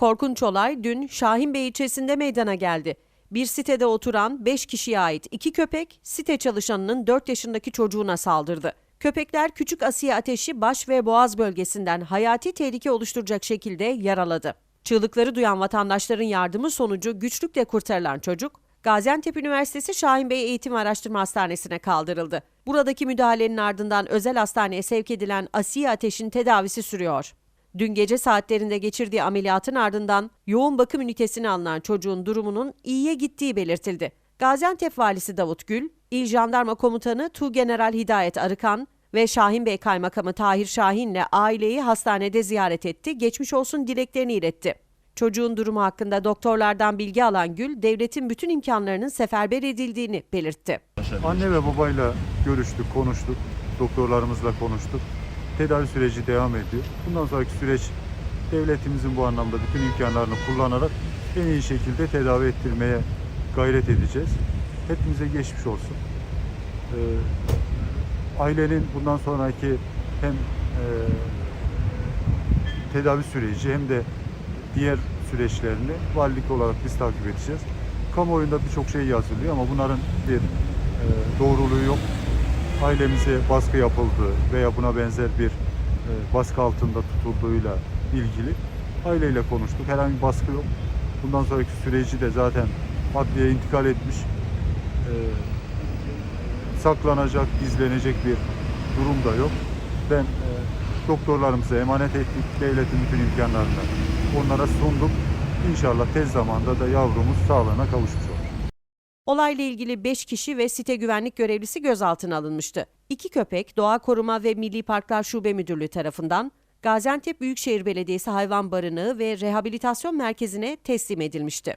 Korkunç olay dün Şahinbey ilçesinde meydana geldi. Bir sitede oturan 5 kişiye ait iki köpek site çalışanının 4 yaşındaki çocuğuna saldırdı. Köpekler küçük Asiye Ateş'i baş ve boğaz bölgesinden hayati tehlike oluşturacak şekilde yaraladı. Çığlıkları duyan vatandaşların yardımı sonucu güçlükle kurtarılan çocuk, Gaziantep Üniversitesi Şahinbey Eğitim ve Araştırma Hastanesi'ne kaldırıldı. Buradaki müdahalenin ardından özel hastaneye sevk edilen Asiye Ateş'in tedavisi sürüyor. Dün gece saatlerinde geçirdiği ameliyatın ardından yoğun bakım ünitesine alınan çocuğun durumunun iyiye gittiği belirtildi. Gaziantep Valisi Davut Gül, İl Jandarma Komutanı Tuğgeneral Hidayet Arıkan ve Şahinbey Kaymakamı Tahir Şahin'le aileyi hastanede ziyaret etti, geçmiş olsun dileklerini iletti. Çocuğun durumu hakkında doktorlardan bilgi alan Gül, devletin bütün imkanlarının seferber edildiğini belirtti. Anne ve babayla görüştük, konuştuk. Doktorlarımızla konuştuk. Tedavi süreci devam ediyor. Bundan sonraki süreç devletimizin bu anlamda bütün imkanlarını kullanarak en iyi şekilde tedavi ettirmeye gayret edeceğiz. Hepimize geçmiş olsun. Ee, ailenin bundan sonraki hem e, tedavi süreci hem de diğer süreçlerini valilik olarak biz takip edeceğiz. Kamuoyunda birçok şey yazılıyor ama bunların bir e, doğruluğu yok. Ailemize baskı yapıldığı veya buna benzer bir e, baskı altında tutulduğuyla ilgili aileyle konuştuk. Herhangi bir baskı yok. Bundan sonraki süreci de zaten adliyeye intikal etmiş. E, saklanacak, gizlenecek bir durum da yok. Ben e, doktorlarımıza emanet ettik. Devletin bütün imkanlarını onlara sunduk. İnşallah tez zamanda da yavrumuz sağlığına olur. Olayla ilgili 5 kişi ve site güvenlik görevlisi gözaltına alınmıştı. İki köpek Doğa Koruma ve Milli Parklar Şube Müdürlüğü tarafından Gaziantep Büyükşehir Belediyesi Hayvan Barınağı ve Rehabilitasyon Merkezi'ne teslim edilmişti.